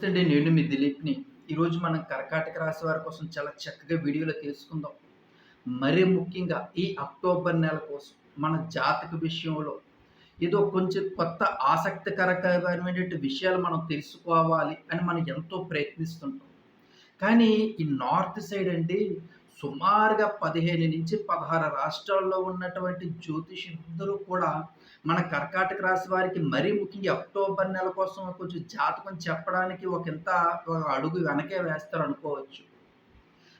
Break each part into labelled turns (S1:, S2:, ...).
S1: నమస్తే నేను మీ దిలీప్ని. ఈరోజు మనం కర్కాటక రాశి వారి కోసం చాలా చక్కగా వీడియోలో తెలుసుకుందాం. మరీ ముఖ్యంగా ఈ అక్టోబర్ నెల కోసం మన జాతక విషయంలో ఏదో కొంచెం కొత్త ఆసక్తికరమైనటువంటి విషయాలు మనం తెలుసుకోవాలి అని మనం ఎంతో ప్రయత్నిస్తుంటాం. కానీ ఈ నార్త్ సైడ్ అండి సుమారుగా పదిహేను నుంచి పదహారు రాష్ట్రాల్లో ఉన్నటువంటి జ్యోతిషులందరూ కూడా మన కర్కాటక రాశి వారికి మరీ ముఖ్యంగా అక్టోబర్ నెల కోసం కొంచెం జాతకం చెప్పడానికి ఒక ఇంత ఒక అడుగు వెనకే వేస్తారు అనుకోవచ్చు.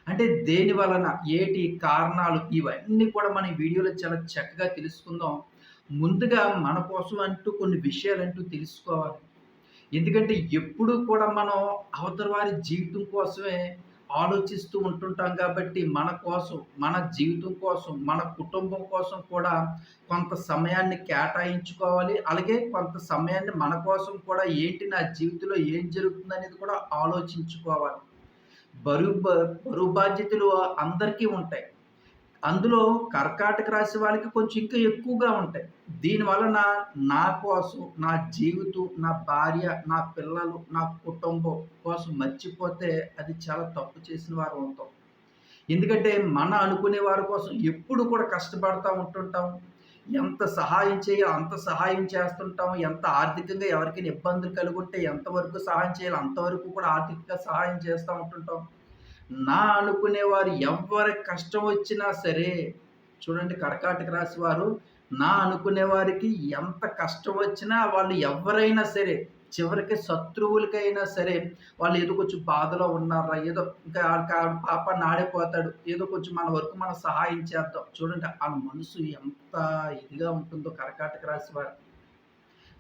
S1: అంటే దేని వలన ఏటి కారణాలు ఇవన్నీ కూడా మన వీడియోలో చాలా చక్కగా తెలుసుకుందాం. ముందుగా మన కోసం అంటూ కొన్ని విషయాలు అంటూ తెలుసుకోవాలి. ఎందుకంటే ఎప్పుడు కూడా మనం అవతల వారి జీవితం కోసమే ఆలోచిస్తూ ఉంటుంటాం కాబట్టి మన కోసం మన జీవితం కోసం మన కుటుంబం కోసం కూడా కొంత సమయాన్ని కేటాయించుకోవాలి. అలాగే కొంత సమయాన్ని మన కోసం కూడా ఏంటి నా జీవితంలో ఏం జరుగుతుంది అనేది కూడా ఆలోచించుకోవాలి. బరువు బరువు బాధ్యతలు అందరికీ ఉంటాయి. అందులో కర్కాటక రాశి వాళ్ళకి కొంచెం ఇంకా ఎక్కువగా ఉంటాయి. దీనివలన నా కోసం నా జీవితం నా భార్య నా పిల్లలు నా కుటుంబం కోసం మర్చిపోతే అది చాలా తప్పు చేసిన వారు ఉంటాం. ఎందుకంటే మన అనుకునే వారి కోసం ఎప్పుడు కూడా కష్టపడతా ఉంటుంటాం. ఎంత సహాయం చేయాలి అంత సహాయం చేస్తుంటాం. ఎంత ఆర్థికంగా ఎవరికైనా ఇబ్బందులు కలిగి ఉంటే ఎంతవరకు సహాయం చేయాలి అంతవరకు కూడా ఆర్థికంగా సహాయం చేస్తూ ఉంటుంటాం. నా అనుకునేవారు ఎవరి కష్టం వచ్చినా సరే చూడండి కర్కాటక రాశి వారు నా అనుకునే వారికి ఎంత కష్టం వచ్చినా వాళ్ళు ఎవరైనా సరే చివరికి శత్రువులకైనా సరే వాళ్ళు ఏదో కొంచెం బాధలో ఉన్నారా ఏదో ఇంకా పాప నాడిపోతాడు ఏదో కొంచెం మన వరకు మనం సహాయం చేద్దాం. చూడండి ఆ మనసు ఎంత ఇదిగా ఉంటుందో కర్కాటక రాశి వారు.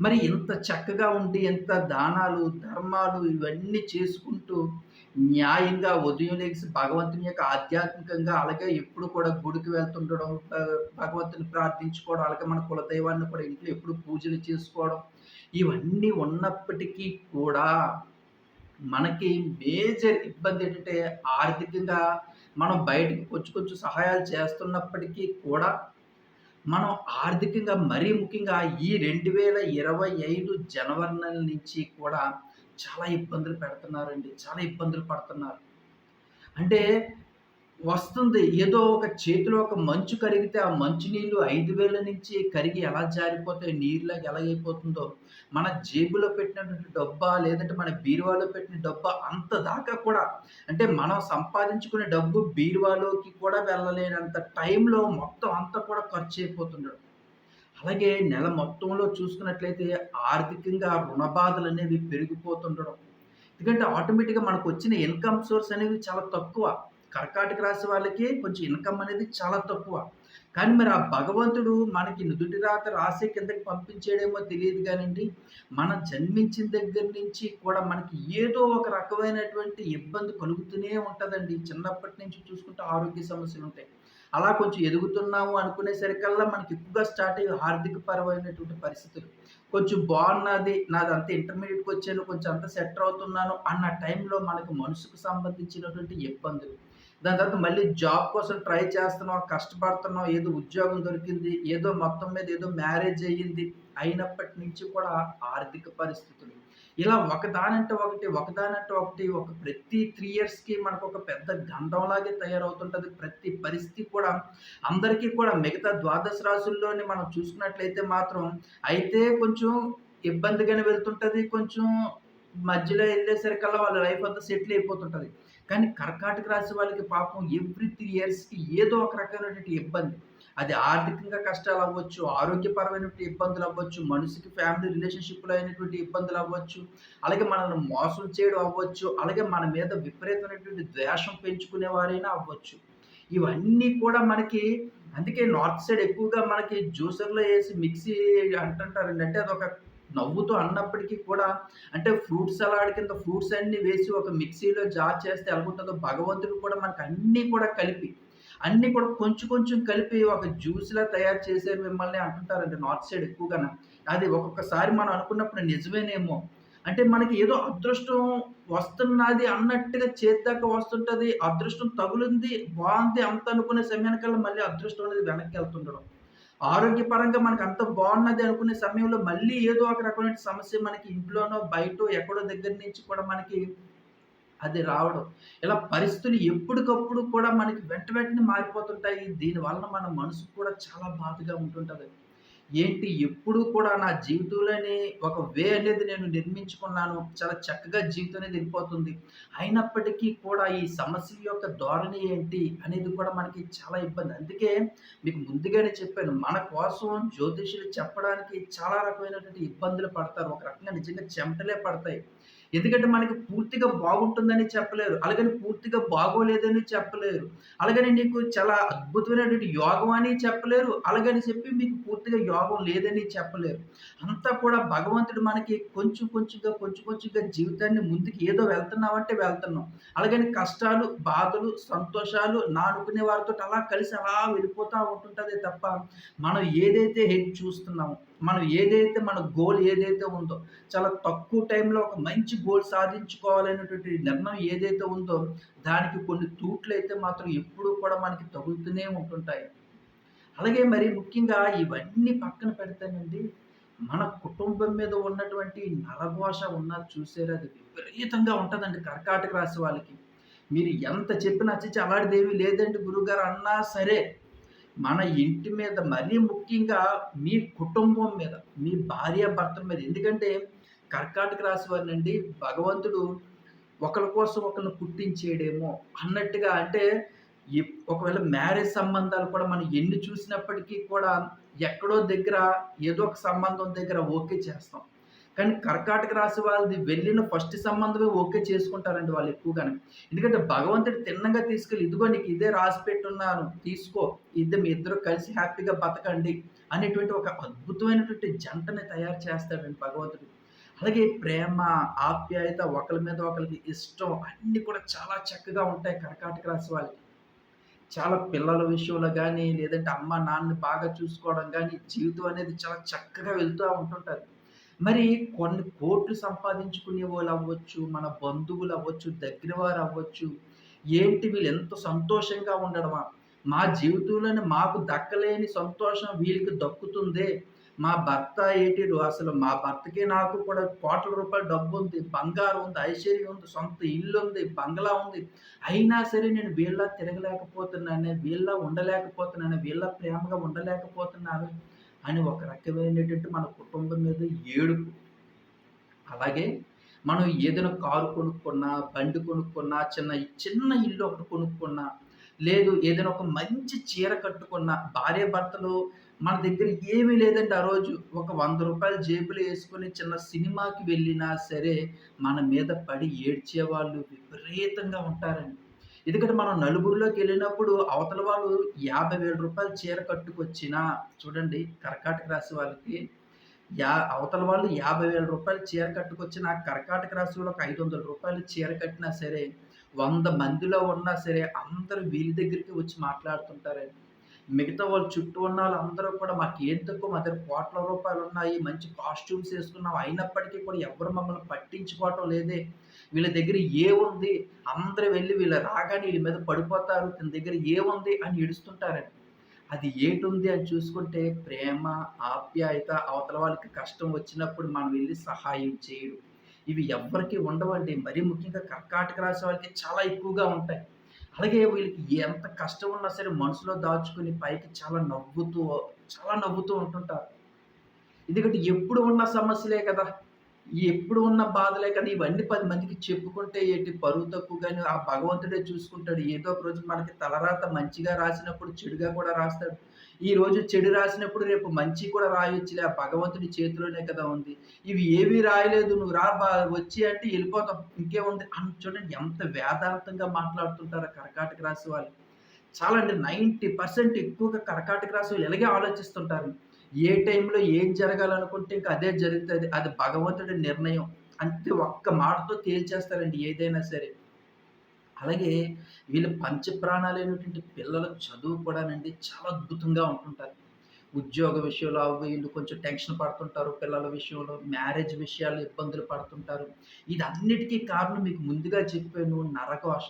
S1: మరి ఇంత చక్కగా ఉండి ఎంత దానాలు ధర్మాలు ఇవన్నీ చేసుకుంటూ న్యాయంగా ఉదయం లేచి భగవంతుని యొక్క ఆధ్యాత్మికంగా అలాగే ఎప్పుడు కూడా గుడికి వెళ్తుండడం భగవంతుని ప్రార్థించుకోవడం అలాగే మన కులదైవాన్ని కూడా ఇంట్లో ఎప్పుడు పూజలు చేసుకోవడం ఇవన్నీ ఉన్నప్పటికీ కూడా మనకి మేజర్ ఇబ్బంది ఏంటంటే ఆర్థికంగా మనం బయటకు కొంచెం కొంచెం సహాయాలు చేస్తున్నప్పటికీ కూడా మనం ఆర్థికంగా మరీ ముఖ్యంగా ఈ రెండు వేల ఇరవై ఐదు జనవరి నెల నుంచి కూడా చాలా ఇబ్బందులు పెడుతున్నారండి. చాలా ఇబ్బందులు పడుతున్నారు. అంటే వస్తుంది. ఏదో ఒక చేతిలో ఒక మంచు కరిగితే ఆ మంచు నీళ్ళు ఐదు వేల నుంచి కరిగి ఎలా జారిపోతాయి? నీరులాగా ఎలాగైపోతుందో మన జేబులో పెట్టినటువంటి డబ్బా లేదంటే మన బీరువాలో పెట్టిన డబ్బా అంత దాకా కూడా అంటే మనం సంపాదించుకునే డబ్బు బీరువాలోకి కూడా వెళ్ళలేనంత టైంలో మొత్తం అంతా కూడా ఖర్చు అయిపోతుండడం. అలాగే నెల మొత్తంలో చూసుకున్నట్లయితే ఆర్థికంగా రుణ బాధలు అనేవి పెరిగిపోతుండడం. ఎందుకంటే ఆటోమేటిక్గా మనకు వచ్చిన ఇన్కమ్ సోర్స్ అనేవి చాలా తక్కువ. కర్కాటక రాశి వాళ్ళకి కొంచెం ఇన్కమ్ అనేది చాలా తక్కువ. కానీ మరి ఆ భగవంతుడు మనకి నుదుటి రాత రాసే కిందకి పంపించేడేమో తెలియదు కానివ్వండి మనం జన్మించిన దగ్గర నుంచి కూడా మనకి ఏదో ఒక రకమైనటువంటి ఇబ్బంది కలుగుతూనే ఉంటుందండి. చిన్నప్పటి నుంచి చూసుకుంటే ఆరోగ్య సమస్యలు ఉంటాయి. అలా కొంచెం ఎదుగుతున్నాము అనుకునేసరికల్లా మనకి ఎక్కువగా స్టార్ట్ అయ్యే ఆర్థిక పరమైనటువంటి పరిస్థితులు. కొంచెం బాగున్నది నాది అంత ఇంటర్మీడియట్కి వచ్చాను కొంచెం అంత సెటర్ అవుతున్నాను అన్న టైంలో మనకు మనసుకు సంబంధించినటువంటి ఇబ్బందులు. దాని తర్వాత మళ్ళీ జాబ్ కోసం ట్రై చేస్తున్నాం కష్టపడుతున్నాం ఏదో ఉద్యోగం దొరికింది ఏదో మొత్తం మీద ఏదో మ్యారేజ్ అయ్యింది అయినప్పటి నుంచి కూడా ఆర్థిక పరిస్థితులు. ఇలా ఒకదానంటే ఒకటి ఒకదానంటే ఒకటి ఒక ప్రతి త్రీ ఇయర్స్కి మనకు ఒక పెద్ద గంధంలాగే తయారవుతుంటుంది. ప్రతి పరిస్థితి కూడా అందరికీ కూడా మిగతా ద్వాదశ రాశుల్లోని మనం చూసుకున్నట్లయితే మాత్రం అయితే కొంచెం ఇబ్బందిగానే వెళ్తుంటుంది. కొంచెం మధ్యలో వెళ్ళేసరికల్లా వాళ్ళ లైఫ్ అంతా సెటిల్ అయిపోతుంటుంది. కానీ కర్కాటక రాశి వాళ్ళకి పాపం ఎవ్రీ త్రీ ఇయర్స్కి ఏదో ఒక రకమైనటువంటి ఇబ్బంది. అది ఆర్థికంగా కష్టాలు అవ్వచ్చు ఆరోగ్యపరమైనటువంటి ఇబ్బందులు అవ్వచ్చు మనిషికి ఫ్యామిలీ రిలేషన్షిప్లో అయినటువంటి ఇబ్బందులు అవ్వచ్చు అలాగే మనల్ని మోసం చేయడం అవ్వచ్చు అలాగే మన మీద విపరీతమైనటువంటి ద్వేషం పెంచుకునే వారైనా అవ్వచ్చు. ఇవన్నీ కూడా మనకి అందుకే నార్త్ సైడ్ ఎక్కువగా మనకి జ్యూసర్లో వేసి మిక్సీ అంటుంటారండి అంటే అదొక నవ్వుతూ అన్నప్పటికీ కూడా అంటే ఫ్రూట్ సలాడ్ కింద ఫ్రూట్స్ అన్ని వేసి ఒక మిక్సీలో జార్ చేస్తే ఎలాగుంటుందో భగవంతుడు కూడా మనకు అన్నీ కూడా కలిపి అన్నీ కూడా కొంచెం కొంచెం కలిపి ఒక జ్యూస్లా తయారు చేసే మిమ్మల్ని అంటుంటారండి నార్త్ సైడ్ ఎక్కువగా అది ఒక్కొక్కసారి మనం అనుకున్నప్పుడు నిజమేనేమో. అంటే మనకి ఏదో అదృష్టం వస్తున్నది అన్నట్టుగా చేద్దాకా వస్తుంటది అదృష్టం తగులుంది బాగుంది అంత అనుకునే సమయానికల్లా మళ్ళీ అదృష్టం అనేది వెనక్కి వెళ్తుండడం. ఆరోగ్యపరంగా మనకు అంత బాగున్నది అనుకునే సమయంలో మళ్ళీ ఏదో ఒక రకమైన సమస్య మనకి ఇంట్లోనో బయట ఎక్కడో దగ్గర నుంచి కూడా మనకి అది రావడం. ఇలా పరిస్థితులు ఎప్పటికప్పుడు కూడా మనకి వెంట వెంటనే మారిపోతుంటాయి. దీని వలన మన మనసు కూడా చాలా బాధగా ఉంటుంటుంది. ఏంటి? ఎప్పుడు కూడా నా జీవితంలోని ఒక వే అనేది నేను నిర్మించుకున్నాను. చాలా చక్కగా జీవితం అనేది వెళ్ళిపోతుంది. అయినప్పటికీ కూడా ఈ సమస్య యొక్క ధోరణి ఏంటి అనేది కూడా మనకి చాలా ఇబ్బంది. అందుకే మీకు ముందుగానే చెప్పాను మన కోసం జ్యోతిషులు చెప్పడానికి చాలా రకమైనటువంటి ఇబ్బందులు పడతారు. ఒక రకంగా నిజంగా చెమటలే పడతాయి. ఎందుకంటే మనకి పూర్తిగా బాగుంటుందని చెప్పలేరు. అలాగని పూర్తిగా బాగోలేదని చెప్పలేరు. అలాగని నీకు చాలా అద్భుతమైనటువంటి యోగం అని చెప్పలేరు. అలాగని చెప్పి మీకు పూర్తిగా యోగం లేదని చెప్పలేరు. అంతా కూడా భగవంతుడు మనకి కొంచెం కొంచెంగా, కొంచెం కొంచెంగా జీవితాన్ని ముందుకు ఏదో వెళ్తున్నామంటే వెళ్తున్నాం. అలాగని కష్టాలు, బాధలు, సంతోషాలు నా అనుకునే అలా కలిసి అలా వెళ్ళిపోతూ ఉంటుంటుంది తప్ప, మనం ఏదైతే హెడ్ చూస్తున్నామో మనం ఏదైతే మన గోల్ ఏదైతే ఉందో చాలా తక్కువ టైంలో ఒక మంచి గోల్ సాధించుకోవాలనేటువంటి నిర్ణయం ఏదైతే ఉందో దానికి కొన్ని తూట్లు అయితే మాత్రం ఎప్పుడూ కూడా మనకి తగులుతూనే ఉంటుంటాయి. అలాగే మరి ముఖ్యంగా ఇవన్నీ పక్కన పెడతానండి మన కుటుంబం మీద ఉన్నటువంటి నరఘోష ఉన్నది చూసేది అది విపరీతంగా ఉంటుందండి కర్కాటక రాశి వాళ్ళకి. మీరు ఎంత చెప్పినా వచ్చి అలాంటిదేమీ లేదండి గురుగారు అన్నా సరే. మన ఇంటి మీద మరీ ముఖ్యంగా మీ కుటుంబం మీద మీ భార్య భర్తల మీద. ఎందుకంటే కర్కాటక రాశి వారినండి భగవంతుడు ఒకరి కోసం ఒకరిని పుట్టించేయడేమో అన్నట్టుగా అంటే ఒకవేళ మ్యారేజ్ సంబంధాలు కూడా మనం ఎన్ని చూసినప్పటికీ కూడా ఎక్కడో దగ్గర ఏదో ఒక సంబంధం దగ్గర ఓకే చేస్తాం. కానీ కర్కాటక రాశి వాళ్ళది వెళ్ళిన ఫస్ట్ సంబంధమే ఓకే చేసుకుంటారండి వాళ్ళు ఎక్కువగానే ఎందుకంటే భగవంతుడు తిన్నగా తీసుకెళ్ళి ఇదిగో నీకు ఇదే రాసి పెట్టున్నాను తీసుకో ఇద్దరు మీ ఇద్దరు కలిసి హ్యాపీగా బతకండి అనేటువంటి ఒక అద్భుతమైనటువంటి జంటని తయారు చేస్తాడండి భగవంతుడు. అలాగే ప్రేమ ఆప్యాయత ఒకరి మీద ఒకరికి ఇష్టం అన్నీ కూడా చాలా చక్కగా ఉంటాయి కర్కాటక రాశి వాళ్ళకి. చాలా పిల్లల విషయంలో కానీ లేదంటే అమ్మ నాన్నని బాగా చూసుకోవడం కానీ జీవితం అనేది చాలా చక్కగా వెళ్తూ ఉంటుంటుంది. మరి కొన్ని కోట్లు సంపాదించుకునే వాళ్ళు అవ్వచ్చు, మన బంధువులు అవ్వచ్చు, దగ్గర వారు అవ్వచ్చు. ఏంటి వీళ్ళు ఎంత సంతోషంగా ఉండడమా? మా జీవితంలోనే మాకు దక్కలేని సంతోషం వీళ్ళకి దక్కుతుందే. మా భర్త ఏటి అసలు మా భర్తకి నాకు కూడా కోట్ల రూపాయల డబ్బుంది, బంగారం ఉంది, ఐశ్వర్యం ఉంది, సొంత ఇల్లు ఉంది బంగ్లా ఉంది. అయినా సరే నేను వీళ్ళ తిరగలేకపోతున్నానే, వీళ్ళ ఉండలేకపోతున్నానే, వీళ్ళ ప్రేమగా ఉండలేకపోతున్నాను. అని ఒక రకమైనటువంటి మన కుటుంబం మీద ఏడుపు. అలాగే మనం ఏదైనా కారు కొనుక్కున్నా బండి కొనుక్కున్నా చిన్న చిన్న ఇల్లు ఒకటి కొనుక్కున్నా లేదు ఏదైనా ఒక మంచి చీర కట్టుకున్న భార్య భర్తలు మన దగ్గర ఏమీ లేదండి ఆ రోజు. ఒక వంద రూపాయలు జేబులో వేసుకొని చిన్న సినిమాకి వెళ్ళినా సరే మన మీద పడి ఏడ్చే వాళ్ళు విపరీతంగా ఉంటారండి. ఎందుకంటే మనం నలుగురిలోకి వెళ్ళినప్పుడు అవతల వాళ్ళు యాభై వేల రూపాయలు చీర కట్టుకొచ్చినా చూడండి కర్కాటక రాశి వాళ్ళకి యా అవతల వాళ్ళు యాభై వేల రూపాయలు చీర కట్టుకొచ్చిన కర్కాటక రాశి వాళ్ళకి ఐదు వందల రూపాయలు చీర కట్టినా సరే వంద మందిలో ఉన్నా సరే అందరూ వీళ్ళ దగ్గరికి వచ్చి మాట్లాడుతుంటారండి. మిగతా వాళ్ళు చుట్టూ ఉన్న వాళ్ళందరూ కూడా మాకు ఏం తక్కువ మా దగ్గర కోట్ల రూపాయలు ఉన్నాయి మంచి కాస్ట్యూమ్స్ వేసుకున్నాం అయినప్పటికీ కూడా ఎవరు మమ్మల్ని పట్టించుకోవటం లేదే. వీళ్ళ దగ్గర ఏముంది అందరూ వెళ్ళి వీళ్ళ రాగానే వీళ్ళ మీద పడిపోతారు. తన దగ్గర ఏముంది అని ఏడుస్తుంటారండి. అది ఏటుంది అని చూసుకుంటే ప్రేమ ఆప్యాయత అవతల వాళ్ళకి కష్టం వచ్చినప్పుడు మనం వెళ్ళి సహాయం చేయడం. ఇవి ఎవరికి ఉండవండి. మరీ ముఖ్యంగా కర్కాటక రాశి వాళ్ళకి చాలా ఎక్కువగా ఉంటాయి. అలాగే వీళ్ళకి ఎంత కష్టం ఉన్నా సరే మనసులో దాచుకుని పైకి చాలా నవ్వుతూ చాలా నవ్వుతూ ఉంటుంటారు. ఎందుకంటే ఎప్పుడు ఉన్న సమస్యలే కదా. ఎప్పుడు ఉన్న బాధలే కానీ ఇవన్నీ పది మందికి చెప్పుకుంటే ఏంటి? పరువు తక్కువ కానీ ఆ భగవంతుడే చూసుకుంటాడు. ఏదో ఒక రోజు మనకి తలరాత మంచిగా రాసినప్పుడు చెడుగా కూడా రాస్తాడు. ఈ రోజు చెడు రాసినప్పుడు రేపు మంచి కూడా రాయొచ్చులే. ఆ భగవంతుడి చేతిలోనే కదా ఉంది. ఇవి ఏవి రాయలేదు? నువ్వు రా బా వచ్చి అంటే వెళ్ళిపోతాం. ఇంకేముంది అని చూడండి ఎంత వేదాంతంగా మాట్లాడుతుంటారు కర్కాటక రాసి వాళ్ళు. చాలా అంటే నైంటీ పర్సెంట్ ఎక్కువగా కర్కాటక రాసి వాళ్ళు ఎలాగే ఆలోచిస్తుంటారు. ఏ టైంలో ఏం జరగాలనుకుంటే ఇంకా అదే జరుగుతుంది. అది భగవంతుడి నిర్ణయం. అంతే ఒక్క మాటతో తేల్చేస్తారండి ఏదైనా సరే. అలాగే వీళ్ళు పంచప్రాణాలైనటువంటి పిల్లల చదువు కూడానండి చాలా అద్భుతంగా ఉంటుంటారు. ఉద్యోగ విషయంలో వీళ్ళు కొంచెం టెన్షన్ పడుతుంటారు పిల్లల విషయంలో మ్యారేజ్ విషయాలు ఇబ్బందులు పడుతుంటారు. ఇది అన్నిటికీ కారణం మీకు ముందుగా చెప్పాను నరఘోష.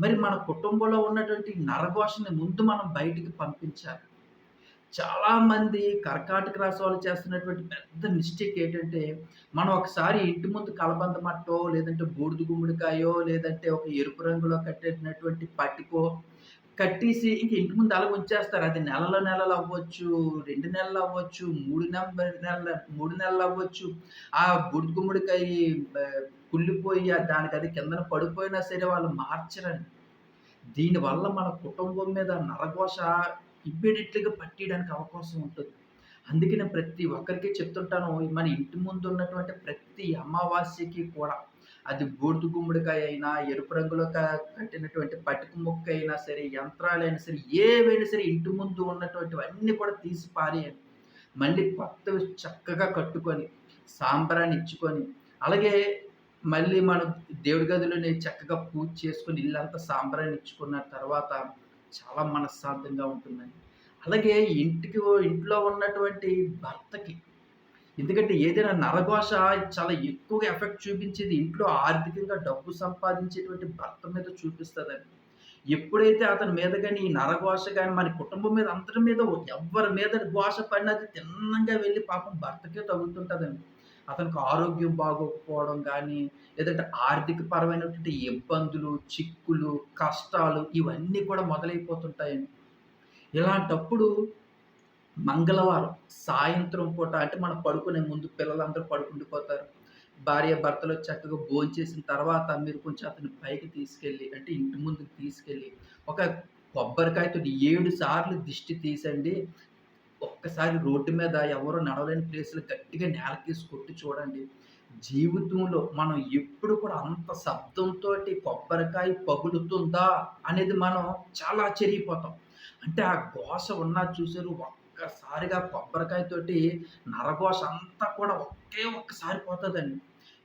S1: మరి మన కుటుంబంలో ఉన్నటువంటి నరఘోషని ముందు మనం బయటికి పంపించాలి. చాలామంది కర్కాటక రాశి వాళ్ళు చేస్తున్నటువంటి పెద్ద మిస్టేక్ ఏంటంటే, మనం ఒకసారి ఇంటి ముందు కలబంద మట్టో, లేదంటే బూడిద గుమ్మడికాయో, లేదంటే ఒక ఎరుపు రంగులో కట్టేసినటువంటి పట్టికో కట్టేసి ఇంక ఇంటి ముందు అలా ఉంచేస్తారు. అది నెలల నెలలు అవ్వచ్చు, రెండు నెలలు అవ్వచ్చు, మూడు నెల నెలల మూడు నెలలు అవ్వచ్చు. ఆ బూడిద గుమ్మడికాయ కుళ్ళిపోయి దానికి అది కిందన పడిపోయినా సరే వాళ్ళు మార్చరండి. దీనివల్ల మన కుటుంబం మీద నరఘోష ఇమ్మీడియేట్‌లీగా పట్టేయడానికి అవకాశం ఉంటుంది. అందుకనే ప్రతి ఒక్కరికి చెప్తుంటాను. మన ఇంటి ముందు ఉన్నటువంటి ప్రతి అమావాస్యకి కూడా అది బూడిద గుమ్మడికాయ అయినా, ఎరుపు రంగులో కట్టినటువంటి పట్టుకు ముక్క అయినా సరే, యంత్రాలైనా సరే, ఏవైనా సరే ఇంటి ముందు ఉన్నటువంటివన్నీ కూడా తీసి పారేయండి. మళ్ళీ కొత్తవి చక్కగా కట్టుకొని, సాంబ్రాన్ని ఇచ్చుకొని, అలాగే మళ్ళీ మనం దేవుడి గదిలోనే చక్కగా పూజ చేసుకొని, ఇల్లంతా సాంబ్రాన్ని ఇచ్చుకున్న తర్వాత చాలా మనశ్శాంతంగా ఉంటుందండి. అలాగే ఇంటికి ఇంట్లో ఉన్నటువంటి భర్తకి ఎందుకంటే ఏదైనా నరఘోష చాలా ఎక్కువగా ఎఫెక్ట్ చూపించేది ఇంట్లో ఆర్థికంగా డబ్బు సంపాదించేటువంటి భర్త మీద చూపిస్తుందండి ఎప్పుడైతే అతని మీద కానీ ఈ నరఘోష కానీ మన కుటుంబం మీద అందరి మీద ఎవ్వరి మీద ఘోష పడినది తిన్నంగా వెళ్ళి పాపం భర్తకే తగులుతుంటుందండి అతనికి ఆరోగ్యం బాగోకపోవడం కానీ లేదంటే ఆర్థిక పరమైనటువంటి ఇబ్బందులు, చిక్కులు, కష్టాలు ఇవన్నీ కూడా మొదలైపోతుంటాయండి. ఇలాంటప్పుడు మంగళవారం సాయంత్రం పూట అంటే మనం పడుకునే ముందు పిల్లలందరూ పడుకుండిపోతారు. భార్యాభర్తలు చక్కగా భోంచేసిన తర్వాత మీరు కొంచెం అతని పైకి తీసుకెళ్ళి అంటే ఇంటి ముందుకు తీసుకెళ్ళి ఒక కొబ్బరికాయతో ఏడు సార్లు దిష్టి తీసండి. ఒక్కసారి రోడ్డు మీద ఎవరు నడవలేని ప్లేసులు గట్టిగా నేలకేసి కొట్టి చూడండి. జీవితంలో మనం ఎప్పుడు కూడా అంత శబ్దంతో కొబ్బరికాయ పగులుతుందా అనేది మనం చాలా ఆశ్చర్యపోతాం. అంటే ఆ ఘోష ఉన్నా చూసారు ఒక్కసారిగా కొబ్బరికాయతోటి నరఘోష అంతా కూడా ఒకే ఒక్కసారి పోతుందండి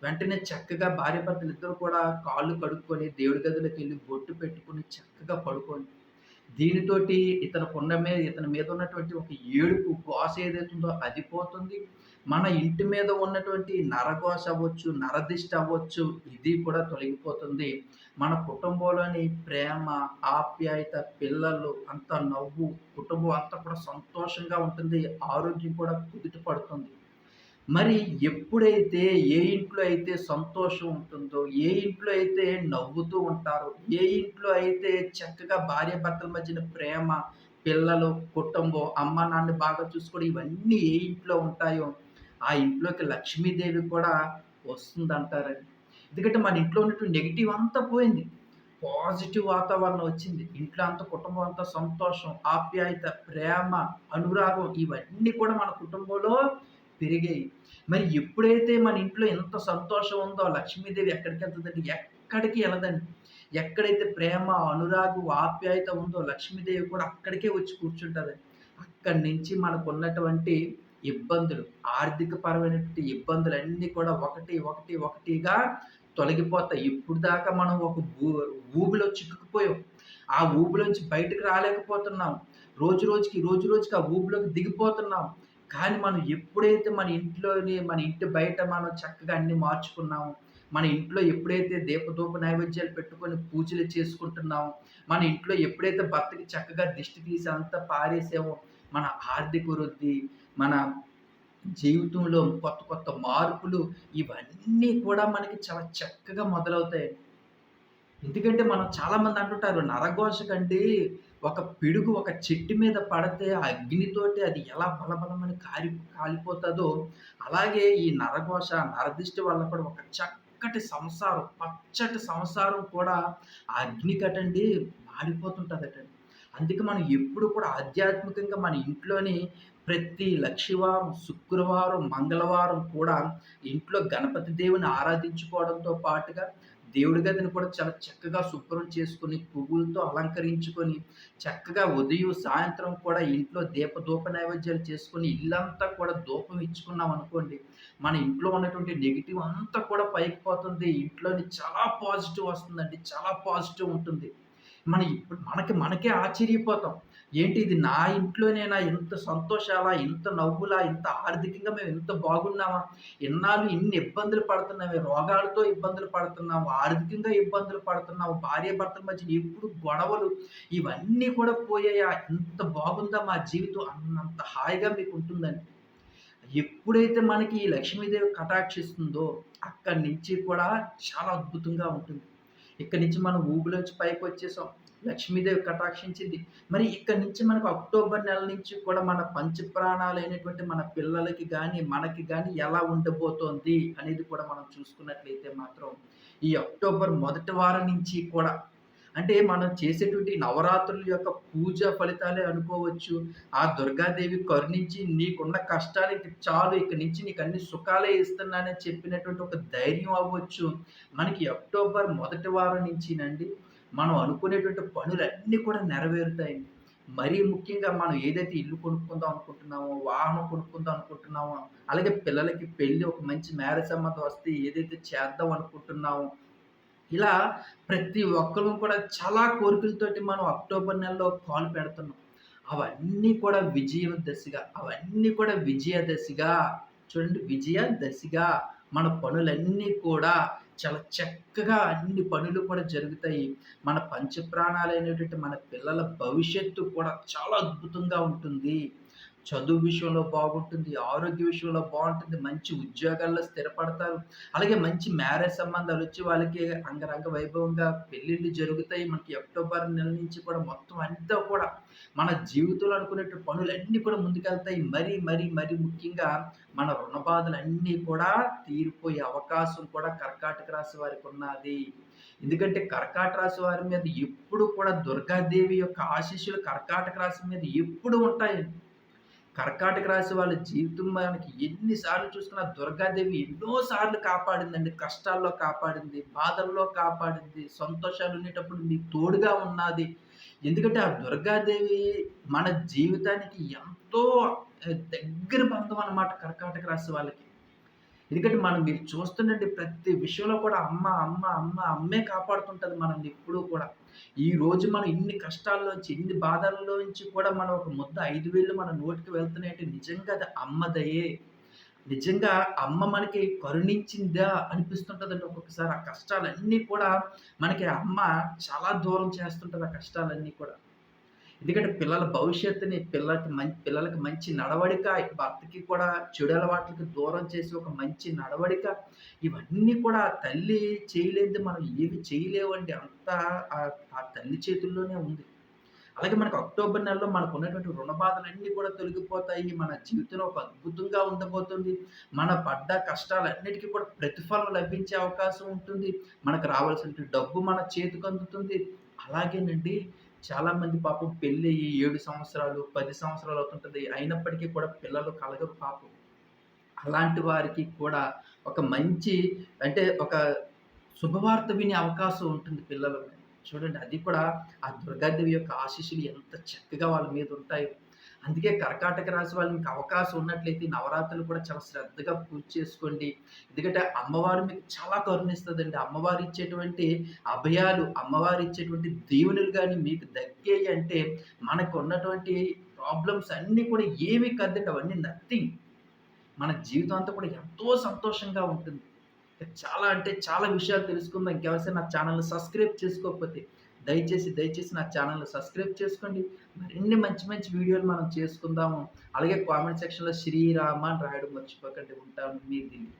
S1: వెంటనే చక్కగా భార్యాభర్తలిద్దరూ కూడా కాళ్ళు కడుక్కొని దేవుడి గదిలోకెళ్ళి బొట్టు పెట్టుకొని చక్కగా పడుకోండి. దీనితోటి ఇతనుకున్న మీద ఇతని మీద ఉన్నటువంటి ఒక ఏడుపు గోస ఏదైతే ఉందో అది పోతుంది. మన ఇంటి మీద ఉన్నటువంటి నరగోస అవ్వచ్చు, నరదిష్టి అవ్వచ్చు ఇది కూడా తొలగిపోతుంది. మన కుటుంబంలోని ప్రేమ, ఆప్యాయత, పిల్లలు అంత నవ్వు, కుటుంబం అంతా కూడా సంతోషంగా ఉంటుంది. ఆరోగ్యం కూడా కుదుట పడుతుంది. మరి ఎప్పుడైతే ఏ ఇంట్లో అయితే సంతోషం ఉంటుందో, ఏ ఇంట్లో అయితే నవ్వుతూ ఉంటారో, ఏ ఇంట్లో అయితే చక్కగా భార్యాభర్తల మధ్యన ప్రేమ, పిల్లలు, కుటుంబం, అమ్మ, నాన్న బాగా చూసుకోవడం ఇవన్నీ ఏ ఇంట్లో ఉంటాయో, ఆ ఇంట్లోకి లక్ష్మీదేవి కూడా వస్తుందంటారండి. ఎందుకంటే మన ఇంట్లో ఉన్నటువంటి నెగిటివ్ అంతా పోయింది. పాజిటివ్ వాతావరణం వచ్చింది. ఇంట్లో అంత కుటుంబం అంతా సంతోషం, ఆప్యాయత, ప్రేమ, అనురాగం ఇవన్నీ కూడా మన కుటుంబంలో పెరిగాయి. మరి ఎప్పుడైతే మన ఇంట్లో ఎంత సంతోషం ఉందో లక్ష్మీదేవి ఎక్కడికి వెళ్తుందండి ఎక్కడికి వెళ్ళదండి ఎక్కడైతే ప్రేమ, అనురాగు ఆప్యాయత ఉందో లక్ష్మీదేవి కూడా అక్కడికే వచ్చి కూర్చుంటుంది అక్కడి నుంచి మనకున్నటువంటి ఇబ్బందులు, ఆర్థిక పరమైనటువంటి ఇబ్బందులన్నీ కూడా ఒకటి, ఒకటి, ఒకటిగా తొలగిపోతాయి. ఇప్పుడు దాకా మనం ఒక ఊబిలో చిక్కుకుపోయాం. ఆ ఊబిలోంచి బయటకు రాలేకపోతున్నాం. రోజు రోజుకి, రోజు రోజుకి ఆ ఊబిలోకి దిగిపోతున్నాం. కానీ మనం ఎప్పుడైతే మన ఇంట్లోని మన ఇంటి బయట మనం చక్కగా అన్ని మార్చుకున్నాము మన ఇంట్లో ఎప్పుడైతే దీపధూప నైవేద్యాలు పెట్టుకొని పూజలు చేసుకుంటున్నాము మన ఇంట్లో ఎప్పుడైతే భర్తకి చక్కగా దిష్టి తీసి అంతా పారేసామో, మన ఆర్థిక వృద్ధి, మన జీవితంలో కొత్త కొత్త మార్పులు ఇవన్నీ కూడా మనకి చాలా చక్కగా మొదలవుతాయి. ఎందుకంటే మనం చాలామంది అంటుంటారు నరఘోషకండి ఒక పిడుగు ఒక చెట్టు మీద పడితే ఆ అగ్నితోటి అది ఎలా బలబలమని కారి కాలిపోతుందో అలాగే ఈ నరఘోష, నరదిష్టి వల్ల కూడా ఒక చక్కటి సంసారం, పచ్చటి సంసారం కూడా ఆ అగ్నికటండి మాడిపోతుంటదటండి. అందుకే మనం ఎప్పుడు కూడా ఆధ్యాత్మికంగా మన ఇంట్లోని ప్రతి లక్షవారం, శుక్రవారం, మంగళవారం కూడా ఇంట్లో గణపతి దేవుని ఆరాధించుకోవడంతో పాటుగా దేవుడి గదిని కూడా చాలా చక్కగా శుభ్రం చేసుకొని, పువ్వులతో అలంకరించుకొని, చక్కగా ఉదయం, సాయంత్రం కూడా ఇంట్లో దీపధూప నైవేద్యాలు చేసుకొని, ఇల్లంతా కూడా ధూపం ఇచ్చుకున్నామనుకోండి, మన ఇంట్లో ఉన్నటువంటి నెగిటివ్ అంతా కూడా పైకి పోతుంది. ఇంట్లోని చాలా పాజిటివ్ వస్తుందండి. చాలా పాజిటివ్ ఉంటుంది. మన ఇప్పుడు మనకి మనకే ఆశ్చర్యపోతాం. ఏంటి ఇది నా ఇంట్లోనేనా ఇంత సంతోషాలా, ఇంత నవ్వులా, ఇంత ఆర్థికంగా మేము ఎంత బాగున్నామా? ఇన్నాళ్ళు ఇన్ని ఇబ్బందులు పడుతున్నామే, రోగాలతో ఇబ్బందులు పడుతున్నాము, ఆర్థికంగా ఇబ్బందులు పడుతున్నాము, భార్యాభర్తల మధ్య ఎప్పుడు గొడవలు ఇవన్నీ కూడా పోయాయా? ఇంత బాగుందా మా జీవితం అన్నంత హాయిగా మీకు ఉంటుందండి ఎప్పుడైతే మనకి ఈ లక్ష్మీదేవి కటాక్షిస్తుందో అక్కడి నుంచి కూడా చాలా అద్భుతంగా ఉంటుంది. ఇక్కడి నుంచి మనం ఊబిలోంచి పైకొచ్చేసాం. లక్ష్మీదేవి కటాక్షించింది. మరి ఇక్కడి నుంచి మనకు అక్టోబర్ నెల నుంచి కూడా మన పంచప్రాణాలైనటువంటి మన పిల్లలకి కానీ మనకి కానీ ఎలా ఉండబోతోంది అనేది కూడా మనం చూసుకున్నట్లయితే మాత్రం ఈ అక్టోబర్ మొదటి వారం నుంచి కూడా అంటే మనం చేసేటువంటి నవరాత్రుల యొక్క పూజ ఫలితాలే అనుకోవచ్చు. ఆ దుర్గాదేవి కరుణించి నీకున్న కష్టాలు ఇక చాలు ఇక నుంచి నీకు అన్ని సుఖాలే ఇస్తున్నానని చెప్పినటువంటి ఒక ధైర్యం అవ్వచ్చు. మనకి అక్టోబర్ మొదటి వారం నుంచినండి మనం అనుకునేటువంటి పనులన్నీ కూడా నెరవేరుతాయండి. మరీ ముఖ్యంగా మనం ఏదైతే ఇల్లు కొనుక్కుందాం అనుకుంటున్నామో, వాహనం కొనుక్కుందాం అనుకుంటున్నామో, అలాగే పిల్లలకి పెళ్ళి ఒక మంచి మ్యారేజ్ సంబంధం వస్తే ఏదైతే చేద్దాం అనుకుంటున్నామో ఇలా ప్రతి ఒక్కరూ కూడా చాలా కోరికలతోటి మనం అక్టోబర్ నెలలో కాలు పెడుతున్నాం. అవన్నీ కూడా విజయం దశగా, అవన్నీ కూడా విజయ దశగా చూడండి విజయ దశగా మన పనులన్నీ కూడా చాలా చక్కగా అన్ని పనులు కూడా జరుగుతాయి. మన పంచప్రాణాలైనటువంటి మన పిల్లల భవిష్యత్తు కూడా చాలా అద్భుతంగా ఉంటుంది. చదువు విషయంలో బాగుంటుంది. ఆరోగ్య విషయంలో బాగుంటుంది మంచి ఉద్యోగాల్లో స్థిరపడతారు. అలాగే మంచి మ్యారేజ్ సంబంధాలు వచ్చి వాళ్ళకి అంగరంగ వైభవంగా పెళ్ళిళ్ళు జరుగుతాయి. మనకి అక్టోబర్ నెల నుంచి కూడా మొత్తం అంతా కూడా మన జీవితంలో అనుకునేటువంటి పనులన్నీ కూడా ముందుకెళ్తాయి. మరీ, మరీ, మరీ ముఖ్యంగా మన రుణ బాధలన్నీ కూడా తీరిపోయే అవకాశం కూడా కర్కాటక రాశి వారికి ఉన్నది ఎందుకంటే కర్కాటక రాశి వారి మీద ఎప్పుడు కూడా దుర్గాదేవి యొక్క ఆశీస్సులు కర్కాటక రాశి మీద ఎప్పుడు ఉంటాయి కర్కాటక రాశి వాళ్ళ జీవితం మనకి ఎన్నిసార్లు చూసుకున్నా దుర్గాదేవి ఎన్నోసార్లు కాపాడిందండి. కష్టాల్లో కాపాడింది, బాధల్లో కాపాడింది, సంతోషాలు ఉండేటప్పుడు మీకు తోడుగా ఉన్నది. ఎందుకంటే ఆ దుర్గాదేవి మన జీవితానికి ఎంతో దగ్గర బంధం అన్నమాట కర్కాటక రాశి వాళ్ళకి. ఎందుకంటే మనం మీరు చూస్తుండండి ప్రతి విషయంలో కూడా అమ్మ, అమ్మ, అమ్మ, అమ్మే కాపాడుతుంటుంది మనం ఎప్పుడూ కూడా. ఈ రోజు మనం ఇన్ని కష్టాల్లోంచి, ఇన్ని బాధల్లోంచి కూడా మనం ఒక ముద్ద ఐదు వేలు మన నోటికి వెళ్తున్నాయంటే నిజంగా అది అమ్మదయే నిజంగా అమ్మ మనకి కరుణించిందా అనిపిస్తుంటుందండి ఒక్కొక్కసారి. ఆ కష్టాలన్నీ కూడా మనకి అమ్మ చాలా దూరం చేస్తుంటుంది ఆ కష్టాలన్నీ కూడా. ఎందుకంటే పిల్లల భవిష్యత్తుని పిల్లలకి మంచి పిల్లలకి మంచి నడవడిక, భర్తకి కూడా చెడు అలవాట్లకి దూరం చేసి ఒక మంచి నడవడిక, ఇవన్నీ కూడా తల్లి చేయలేదు మనం ఏమి చేయలేమండి. అంతా ఆ తల్లి చేతుల్లోనే ఉంది. అలాగే మనకు అక్టోబర్ నెలలో మనకు ఉన్నటువంటి రుణ బాధలన్నీ కూడా తొలగిపోతాయి. మన జీవితంలో ఒక అద్భుతంగా ఉండబోతుంది. మన పడ్డ కష్టాలన్నిటికీ కూడా ప్రతిఫలం లభించే అవకాశం ఉంటుంది. మనకు రావాల్సిన డబ్బు మన చేతికి అందుతుంది అలాగేనండి చాలామంది పాపం పెళ్ళయ్యి 7 సంవత్సరాలు, పది సంవత్సరాలు అవుతుంటుంది అయినప్పటికీ కూడా పిల్లలు కలగరు పాపం. అలాంటి వారికి కూడా ఒక మంచి అంటే ఒక శుభవార్త వినే అవకాశం ఉంటుంది పిల్లలు. చూడండి అది కూడా ఆ దుర్గాదేవి యొక్క ఆశీస్సులు ఎంత చక్కగా వాళ్ళ మీద ఉంటాయో. అందుకే కర్కాటక రాశి వాళ్ళు మీకు అవకాశం ఉన్నట్లయితే నవరాత్రులు కూడా చాలా శ్రద్ధగా పూజ చేసుకోండి. ఎందుకంటే అమ్మవారు మీకు చాలా కరుణిస్తుందండి అమ్మవారు ఇచ్చేటువంటి అభయాలు, అమ్మవారు ఇచ్చేటువంటి దేవునులు కానీ మీకు దక్కాయి అంటే మనకు ఉన్నటువంటి ప్రాబ్లమ్స్ అన్నీ కూడా ఏమి కాదండి. అవన్నీ నథింగ్. మన జీవితం అంతా కూడా ఎంతో సంతోషంగా ఉంటుంది. చాలా అంటే చాలా విషయాలు తెలుసుకుందాం. ఇంకెవరైనా నా ఛానల్ని సబ్స్క్రైబ్ చేసుకోకపోతే దయచేసి, దయచేసి నా ఛానల్ని సబ్స్క్రైబ్ చేసుకోండి. మరిన్ని మంచి మంచి వీడియోలు మనం చేసుకుందాము. అలాగే కామెంట్ సెక్షన్‌లో శ్రీరామ అని రాయడం మర్చిపోకండి. ఉంటాను మీ దీన్ని